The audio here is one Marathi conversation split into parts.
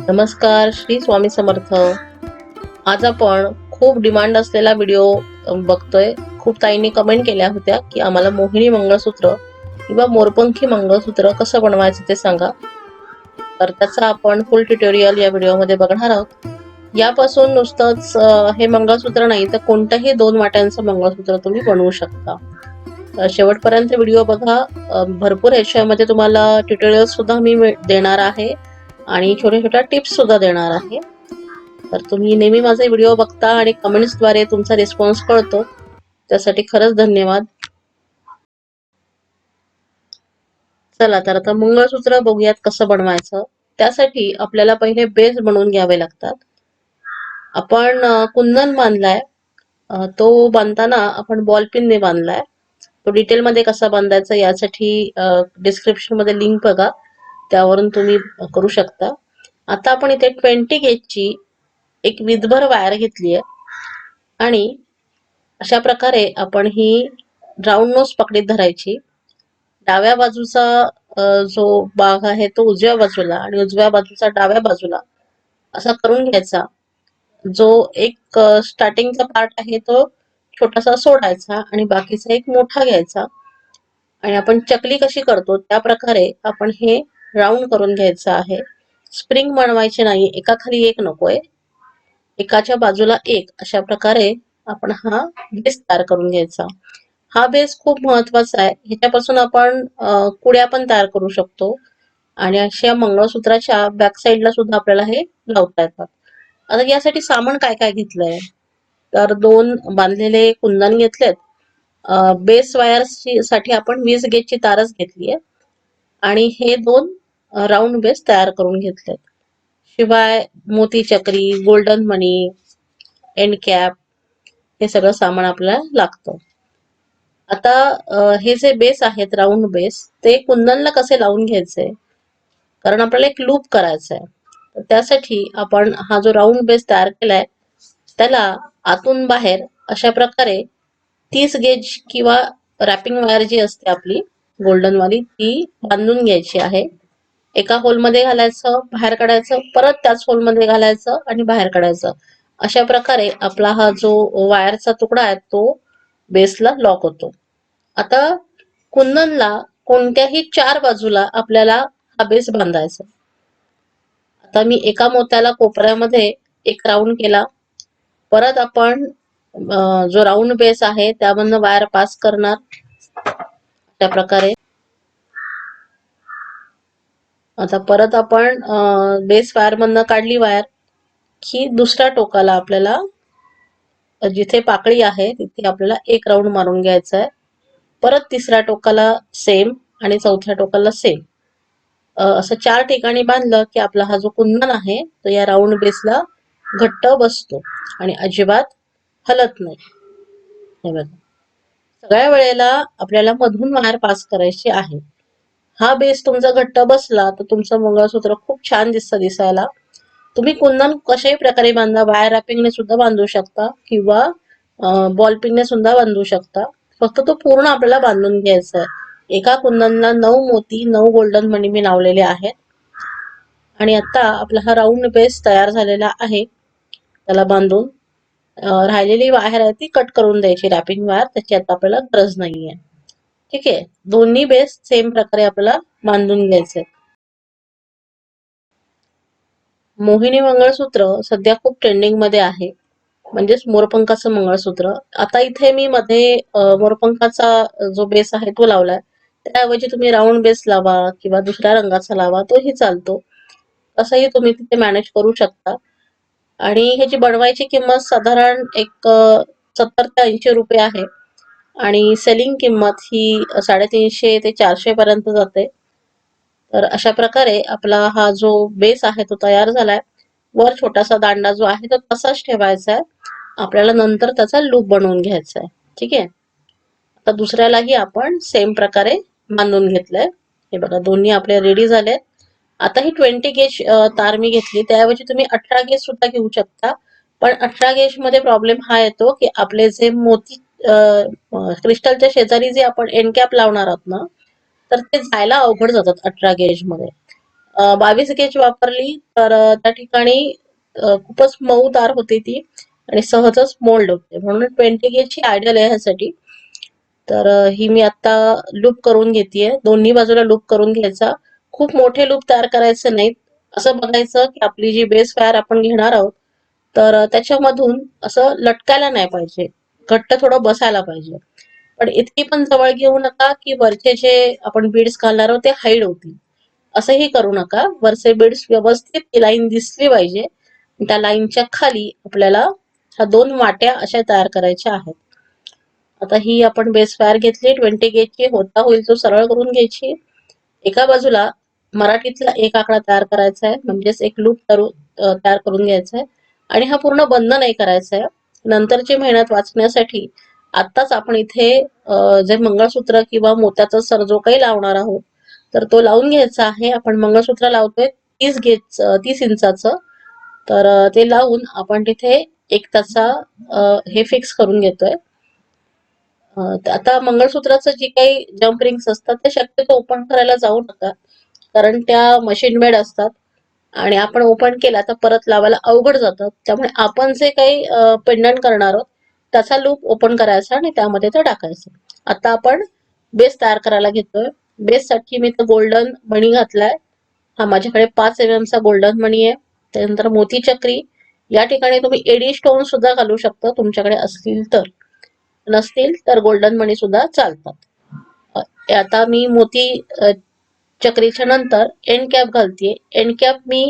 नमस्कार श्री स्वामी समर्थ. आज आपण खूप डिमांड असलेला व्हिडिओ बघतोय. खूप ताईंनी कमेंट केल्या होत्या की आम्हाला मोहिनी मंगळसूत्र किंवा मोरपंखी मंगळसूत्र कसं बनवायचं ते सांगा. तर त्याचा आपण फुल ट्युटोरियल या व्हिडिओमध्ये बघणार आहोत. यापासून नुसतंच हे मंगळसूत्र नाही तर कोणत्याही दोन वाट्यांचं मंगळसूत्र तुम्ही बनवू शकता. शेवटपर्यंत व्हिडिओ बघा. भरपूर याच्यामध्ये तुम्हाला ट्युटोरियल सुद्धा मी देणार आहे. आणि छोट्या छोट्या टिप्स सुद्धा देणार आहे. तर तुम्ही नेहमी माझे व्हिडिओ बघता आणि कमेंट्सद्वारे तुमचा रिस्पॉन्स कळतो. त्यासाठी खरंच धन्यवाद. चला तर आता मंगळसूत्र बघूयात कसं बनवायचं. त्यासाठी आपल्याला पहिले बेस बनवून घ्यावे लागतात. आपण कुंदन बांधलाय. तो बांधताना आपण बॉल पिनने बांधलाय. तो डिटेलमध्ये कसा बांधायचा यासाठी डिस्क्रिप्शनमध्ये लिंक बघा. त्यावरून तुम्ही करू शकता. आता आपण इथे ट्वेंटी गेजची एक विधभर वायर घेतली आहे आणि अशा प्रकारे आपण ही राऊंड नोज पकडीत धरायची. डाव्या बाजूचा जो भाग आहे तो उजव्या बाजूला आणि उजव्या बाजूचा डाव्या बाजूला असा करून घ्यायचा. जो एक स्टार्टिंगचा पार्ट आहे तो छोटासा सोडायचा आणि बाकीचा एक मोठा घ्यायचा. आणि आपण चकली कशी करतो त्या प्रकारे आपण हे राऊंड करून घ्यायचं आहे. स्प्रिंग बनवायची नाही. एका खाली एक नकोय. एकाच्या बाजूला एक. अशा प्रकारे आपण हा बेस तयार करून घ्यायचा. हा बेस खूप महत्त्वाचा आहे. ह्याच्यापासून आपण कुड्या पण तयार करू शकतो. आणि अशा मंगळसूत्राच्या बॅक साईडला सुद्धा आपल्याला हे लावता येतात. आता यासाठी सामान काय काय घेतलंय? तर दोन बांधलेले कुंदन घेतलेत. बेस वायर्ससाठी आपण वीस गेजची तारच घेतली आहे आणि हे दोन राऊंड बेस तयार करून घेतलेत. शिवाय मोती चक्री गोल्डन मनी एंड कॅप हे सगळं सामान आपल्याला लागतं. आता हे जे बेस आहेत राऊंड बेस ते कुंदनला कसे लावून घ्यायचे? कारण आपल्याला एक लूप करायचा आहे तर त्यासाठी आपण हा जो राऊंड बेस तयार केलाय त्याला आतून बाहेर अशा प्रकारे तीस गेज किंवा रॅपिंग वायर जी असते आपली गोल्डन वाली ती बांधून घ्यायची आहे. एका होलमध्ये घालायचं बाहेर काढायचं परत त्याच होलमध्ये घालायचं आणि बाहेर काढायचं. अशा प्रकारे आपला हा जो वायरचा तुकडा आहे तो बेसला लॉक होतो. आता कुंदनला कोणत्याही चार बाजूला आपल्याला हा बेस बांधायचा. आता मी एका मोत्याला कोपऱ्यामध्ये एक राऊंड केला. परत आपण जो राऊंड बेस आहे त्यामधनं वायर पास करणार. त्या प्रकारे आता परत आपण बेस वायर मधनं काढली वायर की दुसऱ्या टोकाला आपल्याला जिथे पाकळी आहे तिथे आपल्याला एक राऊंड मारून घ्यायचा आहे परत तिसऱ्या टोकाला सेम आणि चौथ्या टोकाला सेम. असं चार ठिकाणी बांधलं की आपला हा जो कुंदन आहे तो या राऊंड बेसला घट्ट बसतो आणि अजिबात हलत नाही. हे बघा. सगळ्या वेळेला आपल्याला मधून वायर पास करायची आहे. हा बेस तुमचा घट्ट बसला तर तुमचं मंगळसूत्र खूप छान दिसतं दिसायला. तुम्ही कुंदन कशाही प्रकारे बांधा वायर रॅपिंगने सुद्धा बांधू शकता किंवा बॉलपिंगने सुद्धा बांधू शकता. फक्त तो पूर्ण आपल्याला बांधून घ्यायचा आहे. एका कुंदनला नऊ मोती नऊ गोल्डन मणी मी लावलेले आहेत. आणि आता आपला हा राऊंड बेस तयार झालेला आहे. त्याला बांधून राहिलेली वायर आहे ती कट करून द्यायची रॅपिंग वायर त्याची आता आपल्याला गरज नाहीये. ठीक आहे? दोन्ही बेस सेम प्रकारे आपल्याला बांधून घ्यायचे मोहिनी मंगळसूत्र सध्या खूप ट्रेंडिंगमध्ये आहे. म्हणजेच मोरपंखाचं मंगळसूत्र. आता इथे मी मध्ये मोरपंखाचा जो बेस आहे तो लावलाय. त्याऐवजी तुम्ही राऊंड बेस लावा किंवा दुसऱ्या रंगाचा लावा तोही चालतो. असंही तुम्ही तिथे मॅनेज करू शकता. आणि ह्याची बनवायची किंमत साधारण एक सत्तर ते ऐंशी रुपये आहे. आणि सेलिंग किंमत ही साडेतीनशे ते चारशे पर्यंत जाते. तर अशा प्रकारे आपला हा जो बेस आहे तो तयार झालाय. वर छोटासा दांडा जो आहे तो तसाच ठेवायचा आहे आपल्याला नंतर त्याचा लूप बनवून घ्यायचा आहे ठीक आहे? आता दुसऱ्यालाही आपण सेम प्रकारे बांधून घेतलंय. हे बघा दोन्ही आपले रेडी झाले आता ही ट्वेंटी गेज तार मी घेतली. त्याऐवजी तुम्ही अठरा गेज सुद्धा घेऊ शकता. पण अठरा गेजमध्ये प्रॉब्लेम हा येतो की आपले जे मोती क्रिस्टलच्या शेजारी जे आपण एनकॅप कॅप लावणार आहोत ना तर ते जायला अवघड जातात अठरा गेजमध्ये. बावीस गेज वापरली तर त्या ठिकाणी खूपच मऊदार होते ती आणि सहजच मोल्ड होते. म्हणून ट्वेंटी गेजची आयडियल आहे ह्यासाठी. तर ही मी आता लूप करून घेतेय. दोन्ही बाजूला लूप करून घ्यायचा. खूप मोठे लूप तयार करायचे नाहीत. असं बघायचं की आपली जी बेस वायर आपण घेणार आहोत तर त्याच्यामधून असं लटकायला नाही पाहिजे. घट्ट थोडं बसायला पाहिजे. पण इतकी पण जवळ घेऊ नका की वरचे जे आपण बीड्स घालणार आहोत ते हाईड होतील. असंही करू नका. वरचे बीड्स व्यवस्थित लाईन दिसली पाहिजे. त्या लाईनच्या खाली आपल्याला ह्या दोन वाट्या अशा तयार करायच्या आहेत. आता ही आपण बेस वायर घेतली. ट्वेंटी गेजची होता होईल तो सरळ करून घ्यायची. एका बाजूला मराठीतला एक आकडा तयार करायचा आहे. म्हणजेच एक लूप तयार करून घ्यायचा आहे. आणि हा पूर्ण बंद नाही करायचा आहे. नंतरची मेहनत वाचण्यासाठी आत्ताच आपण इथे जे मंगळसूत्र किंवा मोत्याचा सर जो काही लावणार आहोत तर तो लावून घ्यायचा आहे. आपण मंगळसूत्र लावतोय तीस गेच तीस इंचाचं. तर ते लावून आपण तिथे एक तासा हे फिक्स करून घेतोय. आता मंगळसूत्राचं जी काही जम्प रिंग्स असतात ते शक्यतो ओपन करायला जाऊ नका. कारण त्या मशीन मेड असतात. आणि आपण ओपन केला तर परत लावायला अवघड जातं. त्यामुळे आपण जे काही पेंडंट करणार आहोत त्याचा लूप ओपन करायचा आणि त्यामध्ये ते टाकायचं. आता आपण बेस तयार करायला घेतोय. बेस साठी मी तर गोल्डन मणी घातलाय. हा माझ्याकडे पाच एम एम चा गोल्डन मणी आहे. त्यानंतर मोती चक्री. या ठिकाणी तुम्ही एडी स्टोन सुद्धा घालू शकता तुमच्याकडे असतील तर. नसतील तर गोल्डन मणी सुद्धा चालतात. आता मी मोती चक्रीच्या नंतर एंड कॅप घालते एंड कॅप मी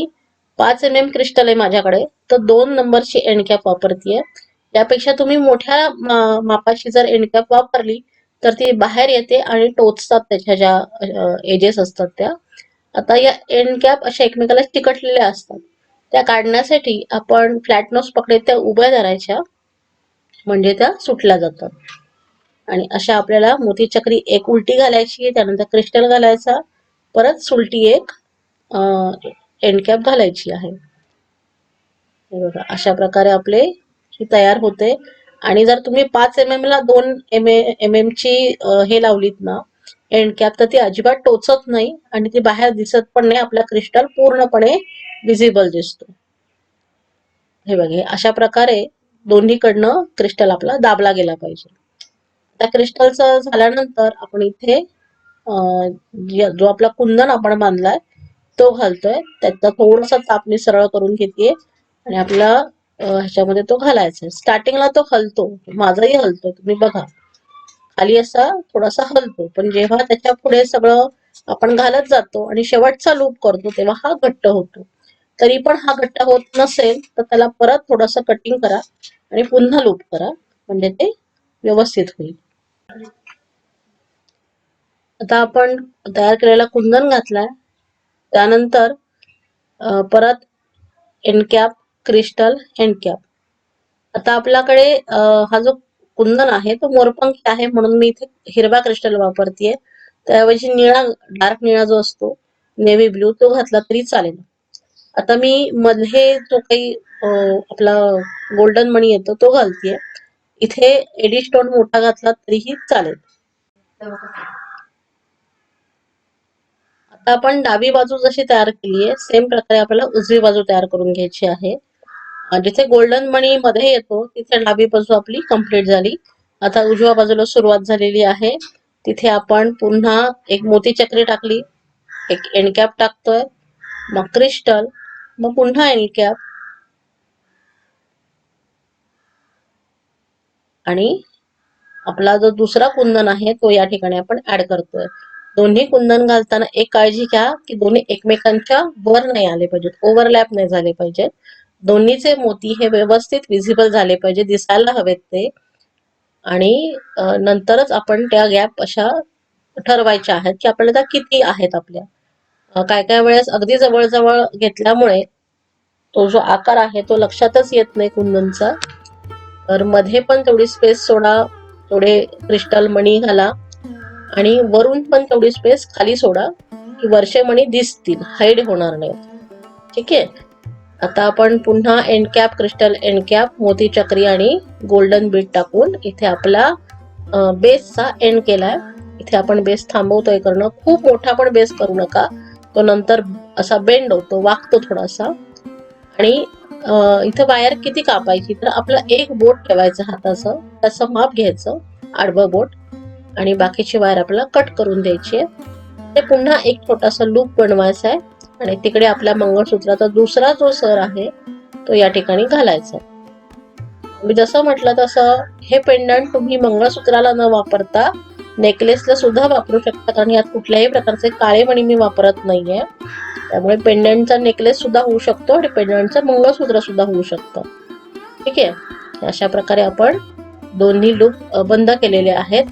पाच एम एम क्रिस्टल आहे माझ्याकडे. तर दोन नंबरची एंड कॅप वापरतीये. यापेक्षा तुम्ही मोठ्या मापाची जर एंड कॅप वापरली तर ती बाहेर येते आणि टोचतात त्याच्या ज्या एजेस असतात त्या. आता या एंड कॅप अशा एकमेकाला चिकटलेल्या असतात. त्या काढण्यासाठी आपण फ्लॅट नोस पकडे त्या उभ्या धरायच्या. म्हणजे त्या सुटल्या जातात. आणि अशा आपल्याला मोती चक्री एक उलटी घालायची त्यानंतर क्रिस्टल घालायचा. परत सुलटी एक एंड कॅप घालायची आहे. हे बघा अशा प्रकारे आपले ही तयार होते. आणि जर तुम्ही पाच एम एम ला दोन एम एम एम ची हे लावलीत ना एंड कॅप तर ती अजिबात टोचत नाही आणि ती बाहेर दिसत पण नाही. आपला क्रिस्टल पूर्णपणे विजिबल दिसतो. हे बघा अशा प्रकारे दोन्हीकडनं क्रिस्टल आपला दाबला गेला पाहिजे. त्या क्रिस्टलचं झाल्यानंतर आपण इथे जो आपला कुंदन आपण बांधलाय तो घालतोय. त्याचा थोडासा ताप मी सरळ करून घेते आणि आपला ह्याच्यामध्ये तो घालायचा स्टार्टिंगला तो हलतो. माझाही हलतो तुम्ही बघा. खाली असा थोडासा हलतो. पण जेव्हा त्याच्या पुढे सगळं आपण घालत जातो आणि शेवटचा लूप करतो तेव्हा हा घट्ट होतो. तरी पण हा घट्ट होत नसेल तर त्याला परत थोडस कटिंग करा आणि पुन्हा लूप करा. म्हणजे ते व्यवस्थित होईल. आता आपण तयार केलेला कुंदन घातलाय. त्यानंतर परत एनकॅप क्रिस्टल एनकॅप आता आपल्याकडे हा जो कुंदन आहे तो मोरपंखी आहे म्हणून मी इथे हिरवा क्रिस्टल वापरतेय. त्याऐवजी निळा डार्क निळा जो असतो नेव्ही ब्ल्यू तो घातला तरी चालेल. आता मी मधले जो काही आपला गोल्डन मणी येतो तो घालतेय. इथे एडी स्टोन मोठा घातला तरीही चालेल. आता आपण डावी बाजू जशी तयार केली आहे सेम प्रकारे आपल्याला उजवी बाजू तयार करून घ्यायची आहे. जिथे गोल्डन मणी मध्ये येतो तिथे डावी बाजू आपली कंप्लीट झाली. आता उजव्या बाजूला सुरुवात झालेली आहे. तिथे आपण पुन्हा एक मोती चक्री टाकली एक एंडकॅप टाकतोय मग क्रिस्टल मग पुन्हा एनकॅप आणि आपला जो दुसरा कुंदन आहे तो या ठिकाणी आपण ऍड करतोय. दोन्ही कुंदन घालताना एक काळजी घ्या की दोन्ही एकमेकांच्या वर नाही आले पाहिजेत ओव्हरलॅप नाही झाले पाहिजेत. दोन्हीचे मोती हे व्यवस्थित विजिबल झाले पाहिजे दिसायला हवेत ते. आणि नंतरच आपण त्या गॅप अशा ठरवायच्या आहेत की आपल्याला त्या किती आहेत आपल्या. काय काय वेळेस अगदी जवळजवळ घेतल्यामुळे तो जो आकार आहे तो लक्षातच येत नाही कुंदनचा. तर मध्ये पण तेवढी स्पेस सोडा थोडे क्रिस्टल मणी घाला. आणि वरून पण तेवढी स्पेस खाली सोडा की वर्षेमणी दिसतील हाईड होणार नाहीत. ठीक आहे? आता आपण पुन्हा end cap crystal end cap मोती चक्री आणि गोल्डन बीट टाकून इथे आपला बेसचा एंड केलाय. इथे आपण बेस थांबवतोय करणं. खूप मोठा पण बेस करू नका. तो नंतर असा बेंड होतो वागतो थोडासा. आणि इथं वायर किती कापायची? तर आपला एक बोट ठेवायचं हाताचं. त्याचं माप घ्यायचं. आडवं बोट. आणि बाकीची वायर आपल्याला कट करून द्यायची आहे. ते पुन्हा एक छोटासा लूप बनवायचा आहे. आणि तिकडे आपल्या मंगळसूत्राचा दुसरा जो सर आहे तो या ठिकाणी घालायचा मी जसं म्हटलं तसं हे पेंडंट तुम्ही मंगळसूत्राला न वापरता नेकलेसला सुद्धा वापरू शकतात. आणि यात कुठल्याही प्रकारचे काळे मणी मी वापरत नाहीये. त्यामुळे पेंडंटचा नेकलेस सुद्धा होऊ शकतो आणि पेंडंटचं मंगळसूत्र सुद्धा होऊ शकतं. ठीक आहे? अशा प्रकारे आपण दोन्ही लूप बंद केलेले आहेत.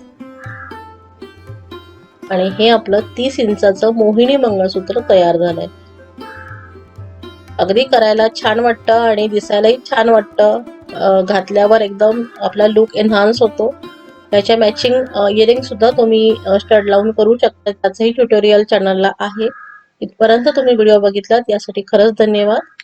आणि हे आपलं तीस इंचाचं मोहिनी मंगळसूत्र तयार झालंय. अगदी करायला छान वाटतं आणि दिसायलाही छान वाटतं. घातल्यावर एकदम आपला लुक एन्हान्स होतो. त्याच्या मॅचिंग इयरिंग सुद्धा तुम्ही स्टड लावून करू शकता. त्याचंही ट्युटोरियल चॅनलला आहे. इथपर्यंत तुम्ही व्हिडिओ बघितलात यासाठी खरंच धन्यवाद.